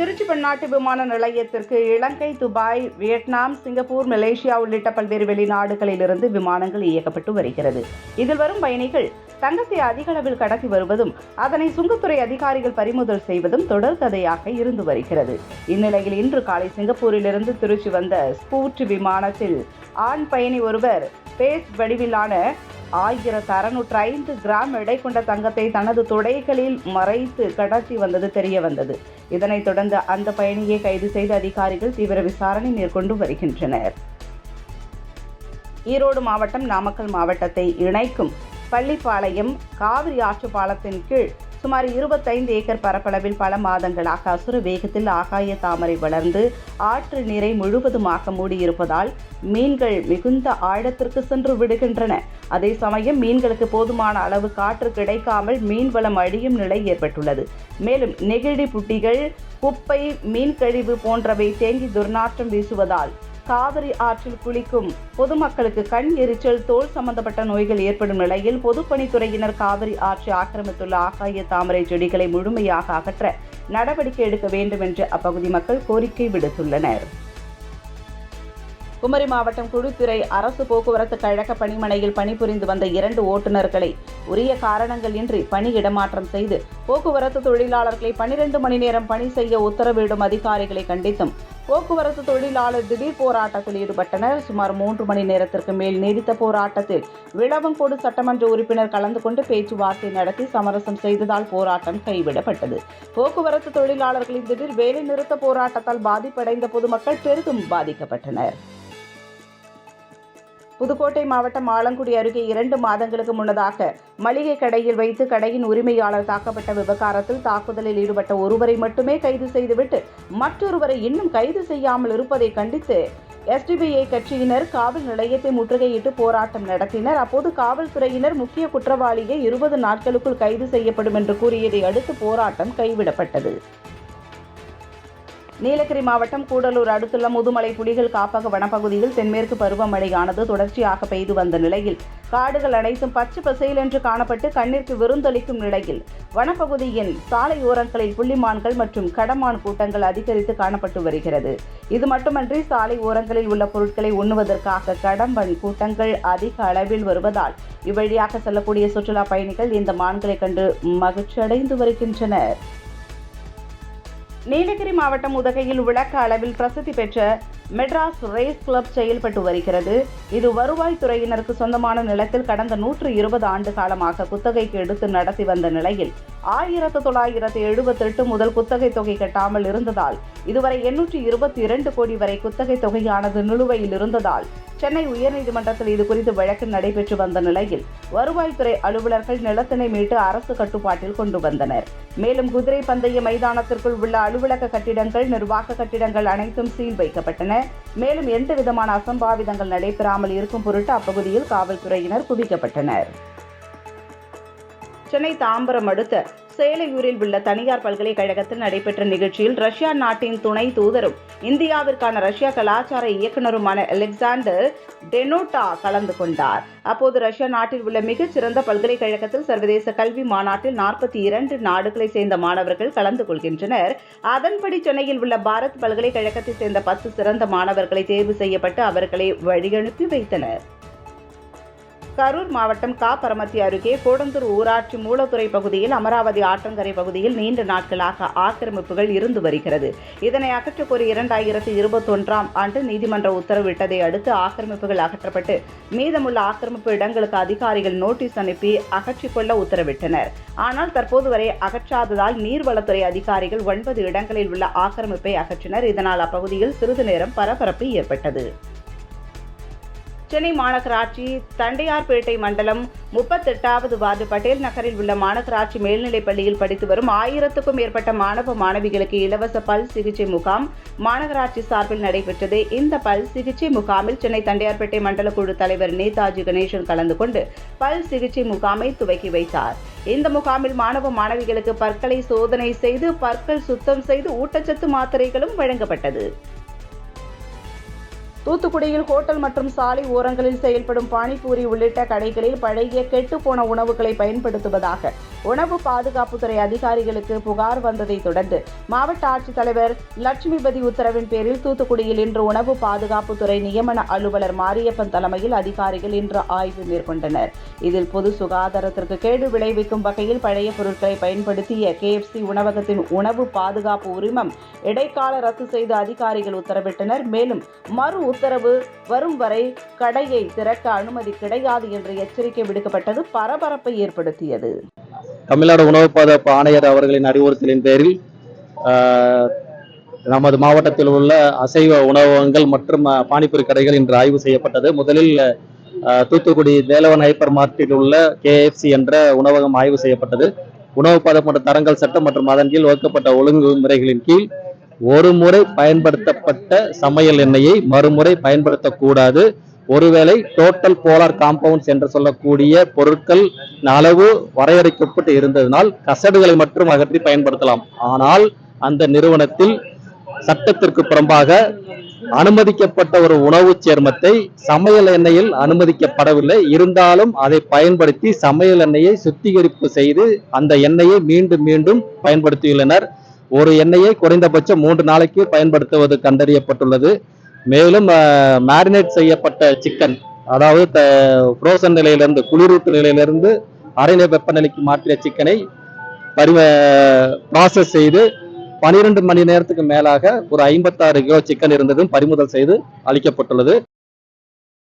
திருச்சி பன்னாட்டு விமான நிலையத்திற்கு Ilangai Dubai Vietnam Singapore Malaysia உள்ளிட்ட பல்வேறு வெளிநாடுகளிலிருந்து விமானங்கள் இயக்கப்பட்டு வருகிறது. இதில் வரும் பயணிகள் தங்கத்தை அதிக அளவில் கடத்தி வருவதும் அதனை சுங்கத்துறை அதிகாரிகள் பறிமுதல் செய்வதும் தொடர்கதையாக இருந்து வருகிறது. இந்நிலையில் இன்று காலை சிங்கப்பூரிலிருந்து திருச்சி வந்த ஸ்கூட் விமானத்தில் ஆண் பயணி ஒருவர் பேஸ் வடிவிலான ஆயிரத்து அறுநூற்று ஐந்து கிராம் எடை கொண்ட தங்கத்தை தனது துடைகளில் மறைத்து கடத்தி வந்தது தெரிய வந்தது. இதனைத் தொடர்ந்து அந்த பயணியை கைது செய்த அதிகாரிகள் தீவிர விசாரணை மேற்கொண்டு வருகின்றனர். ஈரோடு மாவட்டம் நாமக்கல் மாவட்டத்தை இணைக்கும் பள்ளிப்பாளையம் காவிரி ஆற்று பாலத்தின் கீழ் சுமார் இருபத்தைந்து ஏக்கர் பரப்பளவில் பல மாதங்களாக அசுர வேகத்தில் ஆகாய தாமரை வளர்ந்து ஆற்று நீரை முழுவதுமாக மூடியிருப்பதால் மீன்கள் மிகுந்த ஆழத்திற்கு சென்று விடுகின்றன. அதே சமயம் மீன்களுக்கு போதுமான அளவு காற்று கிடைக்காமல் மீன்வளம் அழியும் நிலை ஏற்பட்டுள்ளது. மேலும் நெகிழி புட்டிகள் குப்பை மீன் கழிவு போன்றவை தேங்கி துர்நாற்றம் வீசுவதால் காவிரி ஆற்றில் குளிக்கும் பொதுமக்களுக்கு கண் எரிச்சல் தோல் சம்பந்தப்பட்ட நோய்கள் ஏற்படும் நிலையில் பொதுப்பணித்துறையினர் காவிரி ஆற்றை ஆக்கிரமித்துள்ள ஆகாய தாமரை செடிகளை முழுமையாக அகற்ற நடவடிக்கை எடுக்க வேண்டும் என்று அப்பகுதி மக்கள் கோரிக்கை விடுத்துள்ளனர். குமரி மாவட்டம் குழுத்துறை அரசு போக்குவரத்து கழக பணிமனையில் பணிபுரிந்து வந்த இரண்டு ஓட்டுநர்களை உரிய காரணங்கள் இன்றி பணி இடமாற்றம் செய்து போக்குவரத்து தொழிலாளர்களை பனிரெண்டு மணி நேரம் பணி செய்ய உத்தரவிடும் அதிகாரிகளை கண்டித்தும் போக்குவரத்து தொழிலாளர் திடீர் போராட்டத்தில் ஈடுபட்டனர். சுமார் மூன்று மணி நேரத்திற்கு மேல் நீடித்த போராட்டத்தில் விளவங்கோடு சட்டமன்ற உறுப்பினர் கலந்து கொண்டு பேச்சுவார்த்தை நடத்தி சமரசம் செய்ததால் போராட்டம் கைவிடப்பட்டது. போக்குவரத்து தொழிலாளர்களின் திடீர் வேலை நிறுத்த போராட்டத்தால் பாதிப்படைந்த பொதுமக்கள் பெரிதும் பாதிக்கப்பட்டனர். புதுக்கோட்டை மாவட்டம் ஆலங்குடி அருகே இரண்டு மாதங்களுக்கு முன்னதாக மளிகை கடையில் வைத்து கடையின் உரிமையாளர் தாக்கப்பட்ட விவகாரத்தில் தாக்குதலில் ஈடுபட்ட ஒருவரை மட்டுமே கைது செய்துவிட்டு மற்றொருவரை இன்னும் கைது செய்யாமல் இருப்பதை கண்டித்து எஸ்டிபிஐ கட்சியினர் காவல் நிலையத்தை முற்றுகையிட்டு போராட்டம் நடத்தினர். அப்போது காவல்துறையினர் முக்கிய குற்றவாளியை இருபது நாட்களுக்குள் கைது செய்யப்படும் என்று கூறியதை அடுத்து போராட்டம் கைவிடப்பட்டது. நீலகிரி மாவட்டம் கூடலூர் அடுத்துள்ள முதுமலை புலிகள் காப்பக வனப்பகுதியில் தென்மேற்கு பருவமழையானது தொடர்ச்சியாக பெய்து வந்த நிலையில் காடுகள் அனைத்தும் பச்சை பசையில் என்று காணப்பட்டு கண்ணிற்கு விருந்தளிக்கும் நிலையில் வனப்பகுதியின் சாலையோரங்களில் புள்ளிமான்கள் மற்றும் கடமான் கூட்டங்கள் அதிகரித்து காணப்பட்டு வருகிறது. இது மட்டுமன்றி சாலை ஓரங்களில் உள்ள பொருட்களை உண்ணுவதற்காக கடம்பன் கூட்டங்கள் அதிக அளவில் வருவதால் இவ்வழியாக செல்லக்கூடிய சுற்றுலா பயணிகள் இந்த மான்களை கண்டு மகிழ்ச்சியடைந்து வருகின்றனர். நீலகிரி மாவட்டம் உதகையில் விளக்க அளவில் பிரசித்தி பெற்ற மெட்ராஸ் ரேஸ் கிளப் செயல்பட்டு வருகிறது. இது வருவாய்த்துறையினருக்கு சொந்தமான நிலத்தில் கடந்த நூற்று இருபது ஆண்டு காலமாக குத்தகைக்கு எடுத்து நடத்தி வந்த நிலையில் ஆயிரத்து தொள்ளாயிரத்து எழுபத்தெட்டு முதல் குத்தகை தொகை கட்டாமல் இருந்ததால் இதுவரை எண்ணூற்றி இருபத்தி இரண்டு கோடி வரை குத்தகை தொகையானது நிலுவையில் இருந்ததால் சென்னை உயர்நீதிமன்றத்தில் இது குறித்து வழக்கு நடைபெற்று வந்த நிலையில் வருவாய்த்துறை அலுவலர்கள் நிலத்தினை மீட்டு அரசு கட்டுப்பாட்டில் கொண்டு வந்தனர். மேலும் குதிரை பந்தய மைதானத்திற்குள் உள்ள அலுவலக கட்டிடங்கள் நிர்வாக கட்டிடங்கள் அனைத்தும் சீல் வைக்கப்பட்டன. மேலும் எந்த விதமான அசம்பாவிதங்கள் நடைபெறாமல் இருக்கும் பொருட்டு அப்பகுதியில் காவல்துறையினர் குவிக்கப்பட்டனர். சென்னை தாம்பரம் அடுத்த சேலையூரில் உள்ள தனியார் பல்கலைக்கழகத்தில் நடைபெற்ற நிகழ்ச்சியில் ரஷ்யா நாட்டின் துணை தூதரும் இந்தியாவிற்கான ரஷ்யா கலாச்சார இயக்குநருமான அலெக்சாண்டர் டெனோட்டா கலந்து கொண்டார். அப்போது ரஷ்யா நாட்டில் உள்ள மிகச்சிறந்த பல்கலைக்கழகத்தில் சர்வதேச கல்வி மாநாட்டில் நாற்பத்தி இரண்டு நாடுகளை சேர்ந்த மாணவர்கள் கலந்து கொள்கின்றனர். அதன்படி சென்னையில் உள்ள பாரத் பல்கலைக்கழகத்தை சேர்ந்த பத்து சிறந்த மாணவர்களை தேர்வு செய்யப்பட்டு அவர்களை வழியனுப்பி வைத்தனர். கரூர் மாவட்டம் கா பரமத்தி அருகே கோடந்தூர் ஊராட்சி மூலத்துறை பகுதியில் அமராவதி ஆற்றங்கரை பகுதியில் நீண்ட நாட்களாக ஆக்கிரமிப்புகள் இருந்து வருகிறது. இதனை அகற்றக்கோரி இரண்டாயிரத்தி இருபத்தொன்றாம் ஆண்டு நீதிமன்ற உத்தரவிட்டதை அடுத்து ஆக்கிரமிப்புகள் அகற்றப்பட்டு மீதமுள்ள ஆக்கிரமிப்பு இடங்களுக்கு அதிகாரிகள் நோட்டீஸ் அனுப்பி அகற்றிக்கொள்ள உத்தரவிட்டனர். ஆனால் தற்போது வரை அகற்றாததால் நீர்வளத்துறை அதிகாரிகள் ஒன்பது இடங்களில் உள்ள ஆக்கிரமிப்பை அகற்றினர். இதனால் அப்பகுதியில் சிறிது நேரம் பரபரப்பு ஏற்பட்டது. சென்னை மாநகராட்சி தண்டையார்பேட்டை மண்டலம் முப்பத்தெட்டாவது வார்டு பட்டேல் நகரில் உள்ள மாநகராட்சி மேல்நிலைப் பள்ளியில் படித்து வரும் ஆயிரத்துக்கும் மேற்பட்ட மாணவ மாணவிகளுக்கு இலவச பல் சிகிச்சை முகாம் மாநகராட்சி சார்பில் நடைபெற்றது. இந்த பல் சிகிச்சை முகாமில் சென்னை தண்டையார்பேட்டை மண்டல குழு தலைவர் நேதாஜி கணேசன் கலந்து கொண்டு பல் சிகிச்சை முகாமை துவக்கி வைத்தார். இந்த முகாமில் மாணவ மாணவிகளுக்கு பற்களை சோதனை செய்து பற்கள் சுத்தம் செய்து ஊட்டச்சத்து மாத்திரைகளும் வழங்கப்பட்டது. தூத்துக்குடியில் ஹோட்டல் மற்றும் சாலை ஓரங்களில் செயல்படும் பானிபூரி உள்ளிட்ட கடைகளில் பழைய கெட்டுப்போன உணவுகளை பயன்படுத்துவதாக உணவு பாதுகாப்புத்துறை அதிகாரிகளுக்கு புகார் வந்ததை தொடர்ந்து மாவட்ட ஆட்சித்தலைவர் லட்சுமிபதி உத்தரவின் பேரில் தூத்துக்குடியில் இன்று உணவு பாதுகாப்புத்துறை நியமன அலுவலர் மாரியப்பன் தலைமையில் அதிகாரிகள் இன்று ஆய்வு மேற்கொண்டனர். இதில் பொது சுகாதாரத்திற்கு கேடு விளைவிக்கும் வகையில் பழைய பொருட்களை பயன்படுத்திய கேஎஃப்சி உணவகத்தின் உணவு பாதுகாப்பு உரிமம் இடைக்கால ரத்து செய்து அதிகாரிகள் உத்தரவிட்டனர். மேலும் மறு உத்தரவு வரும் வரை கடையை திறக்க அனுமதி கிடையாது என்று எச்சரிக்கை விடுக்கப்பட்டது. பரபரப்பை ஏற்படுத்தியது. தமிழ்நாடு உணவு பாதுகாப்பு ஆணையர் அவர்களின் அறிவுறுத்தலின் பேரில் நமது மாவட்டத்தில் உள்ள அசைவ உணவகங்கள் மற்றும் பானிபூரி கடைகள் இன்று ஆய்வு செய்யப்பட்டது. முதலில் ஆஹ், தூத்துக்குடி தேலவன் ஹைப்பர் மார்க்கெட்டில் உள்ள கேஎஃப்சி என்ற உணவகம் ஆய்வு செய்யப்பட்டது. உணவு பாதுகாப்பு தரங்கள் சட்டம் மற்றும் அதன் கீழ் வகுக்கப்பட்ட ஒழுங்குமுறைகளின் கீழ் ஒரு முறை பயன்படுத்தப்பட்ட சமையல் எண்ணெயை மறுமுறை பயன்படுத்தக்கூடாது. ஒருவேளை டோட்டல் போலார் காம்பவுண்ட்ஸ் என்று சொல்லக்கூடிய பொருட்கள் அளவு வரையறைக்கப்பட்டு இருந்ததனால் கசடுகளை மட்டும் அகற்றி பயன்படுத்தலாம். ஆனால் அந்த நிறுவனத்தில் சட்டத்திற்கு புறம்பாக அனுமதிக்கப்பட்ட ஒரு உணவு சேர்மத்தை சமையல் எண்ணெயில் அனுமதிக்கப்படவில்லை. இருந்தாலும் அதை பயன்படுத்தி சமையல் எண்ணெயை சுத்திகரிப்பு செய்து அந்த எண்ணெயை மீண்டும் மீண்டும் பயன்படுத்தியுள்ளனர். ஒரு எண்ணெயை குறைந்தபட்சம் மூன்று நாளைக்கு பயன்படுத்துவது கண்டறியப்பட்டுள்ளது. மேலும் மேரினேட் செய்யப்பட்ட சிக்கன் அதாவது ஃப்ரோசன் நிலையிலிருந்து குளிரூட்டு நிலையிலிருந்து அரைநிலை வெப்பநிலைக்கு மாற்றிய சிக்கனை பரிவ ப்ராசஸ் செய்து பனிரெண்டு மணி நேரத்துக்கு மேலாக ஒரு ஐம்பத்தாறு கிலோ சிக்கன் இருந்ததும் பறிமுதல் செய்து அளிக்கப்பட்டுள்ளது.